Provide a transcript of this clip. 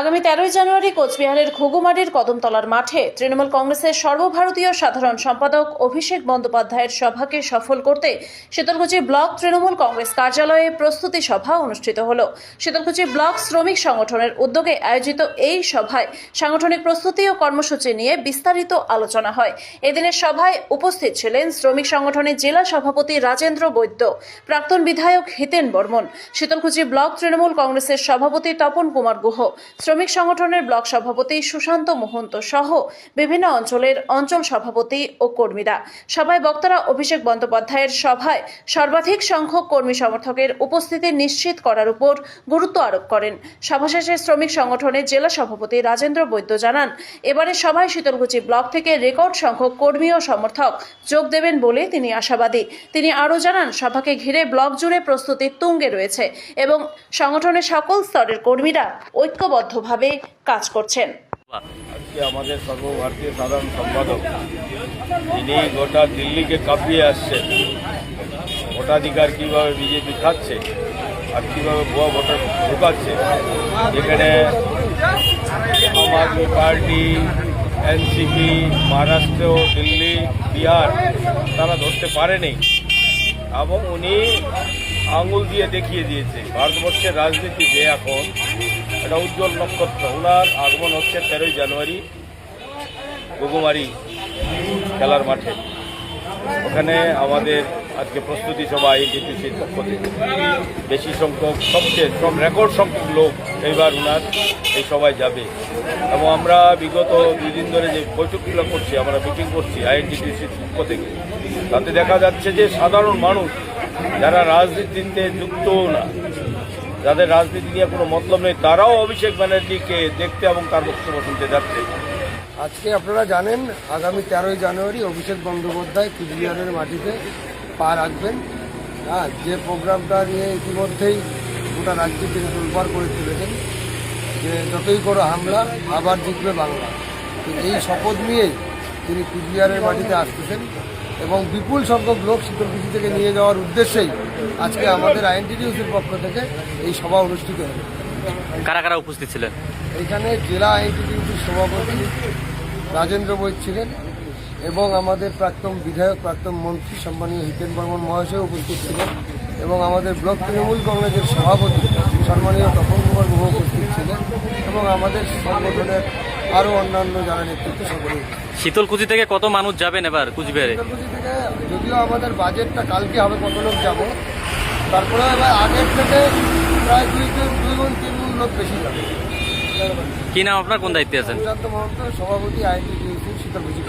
আগামী তেরোই জানুয়ারি কোচবিহারের ঘুঘুমারির কদমতলার মাঠে তৃণমূল কংগ্রেসের সর্বভারতীয় সাধারণ সম্পাদক অভিষেক বন্দ্যোপাধ্যায়ের সভাকে সফল করতে শীতলকুচি ব্লক তৃণমূল কংগ্রেস কার্যালয়ে প্রস্তুতি সভা অনুষ্ঠিত হল। শীতলকুচি ব্লক শ্রমিক সংগঠনের উদ্যোগে আয়োজিত এই সভায় সাংগঠনিক প্রস্তুতি ও কর্মসূচি নিয়ে বিস্তারিত আলোচনা হয়। এদিনের সভায় উপস্থিত ছিলেন শ্রমিক সংগঠনের জেলা সভাপতি রাজেন্দ্র বৈদ্য, প্রাক্তন বিধায়ক হিতেন বর্মন, শীতলকুচি ব্লক তৃণমূল কংগ্রেসের সভাপতি তপন কুমার গুহ শ্রমিক সংগঠনের ব্লক সভাপতি সুশান্ত মোহন্ত সহ বিভিন্ন অঞ্চলের অঞ্চল সভাপতি ও কর্মীরা। সভায় বক্তারা অভিষেক বন্দ্যোপাধ্যায়ের সভায় সর্বাধিক সংখ্যক কর্মী সমর্থকের উপস্থিতি নিশ্চিত করার উপর গুরুত্ব আরোপ করেন। সভা শেষে শ্রমিক সংগঠনের জেলা সভাপতি রাজেন্দ্র বৈদ্য জানান, এবারে সভায় শীতলকুচি ব্লক থেকে রেকর্ড সংখ্যক কর্মী ও সমর্থক যোগ দেবেন বলে তিনি আশাবাদী। তিনি আরও জানান, সভাকে ঘিরে ব্লক জুড়ে প্রস্তুতি তুঙ্গে রয়েছে এবং সংগঠনের সকল স্তরের কর্মীরা ঐক্যবদ্ধভাবে কাজ করছেন। আজকে আমাদের সর্বভারতীয় সাধারণ সম্পাদক, তিনি গোটা দিল্লিকে কাঁপিয়ে আসছেন। ভোটাধিকার কীভাবে বিজেপি খাচ্ছে আর কীভাবে ভুয়া ভোটার ঢোকাচ্ছে, এখানে আম আদমি পার্টি, এনসিপি, মহারাষ্ট্র, দিল্লি, বিহার, তারা ধরতে পারেনি। এবং উনি আঙুল দিয়ে দেখিয়ে দিয়েছে, ভারতবর্ষের রাজনীতিতে এখন একটা উজ্জ্বল নক্ষত্র। ওনার আগমন হচ্ছে তেরোই জানুয়ারি গুগুমারি খেলার মাঠে। ওখানে আমাদের আজকে প্রস্তুতি সভা এনটিপিসির পক্ষ থেকে। বেশি সংখ্যক, সবচেয়ে সব রেকর্ড সংখ্যক লোক এইবার ওনার এই সভায় যাবে। এবং আমরা বিগত দুই দিন ধরে যে বৈঠকগুলো করছি, আমরা মিটিং করছি আইএনটিটিসির পক্ষ থেকে, তাতে দেখা যাচ্ছে যে সাধারণ মানুষ যারা রাজনীতিতে যুক্তও না যাদের রাজনীতি নিয়ে কোনো মতলব নেই, তারাও অভিষেক ব্যানার্জিকে দেখতে এবং তার বক্তব্য শুনতে যাচ্ছে। আজকে আপনারা জানেন, আগামী তেরোই জানুয়ারি অভিষেক বন্দ্যোপাধ্যায় কুচবিহারের মাটিতে পা রাখবেন। হ্যাঁ যে প্রোগ্রামটা নিয়ে ইতিমধ্যেই গোটা রাজ্যে তিনি তোলপাড় করে তুলেছেন, যে যতই করো হামলা, আবার জিতবে বাংলা। এই শপথ নিয়েই তিনি কুচবিহারের মাটিতে আসতেছেন। এবং বিপুল সংখ্যক লোক শীতলকুচি থেকে নিয়ে যাওয়ার উদ্দেশ্যেই আজকে আমাদের আইএনটিডিউসির পক্ষ থেকে এই সভা অনুষ্ঠিত হলো। কারা কারা উপস্থিত ছিলেন? এখানে জেলা আইনটিটিউটির সভাপতি রাজেন্দ্র বৈদ ছিলেন এবং আমাদের প্রাক্তন বিধায়ক প্রাক্তন মন্ত্রী সম্মানীয় হিতেন বর্মন মহাশয় উপস্থিত ছিলেন এবং আমাদের ব্লক তৃণমূল কংগ্রেসের সভাপতি সম্মানীয় তপন কুমার গুহ উপস্থিত ছিলেন এবং আমাদের সংগঠনের আরও অন্যান্য যারা নেতৃত্ব সকলেই শীতলকুচি থেকে কত মানুষ যাবেন এবার কুচবিহারে? শীতলকুচি থেকে যদিও আমাদের বাজেটটা কালকে হবে কত লোক যাব তারপরে এবার আগের থেকে প্রায় দুই তিন দুই গুণ তিন গুণ লোক বেশি যাবে। কি নাম আপনার? কোন দায়িত্বে আছেন? সুশান্ত মহন্ত সভাপতি আইনজীবী শীতলকুচি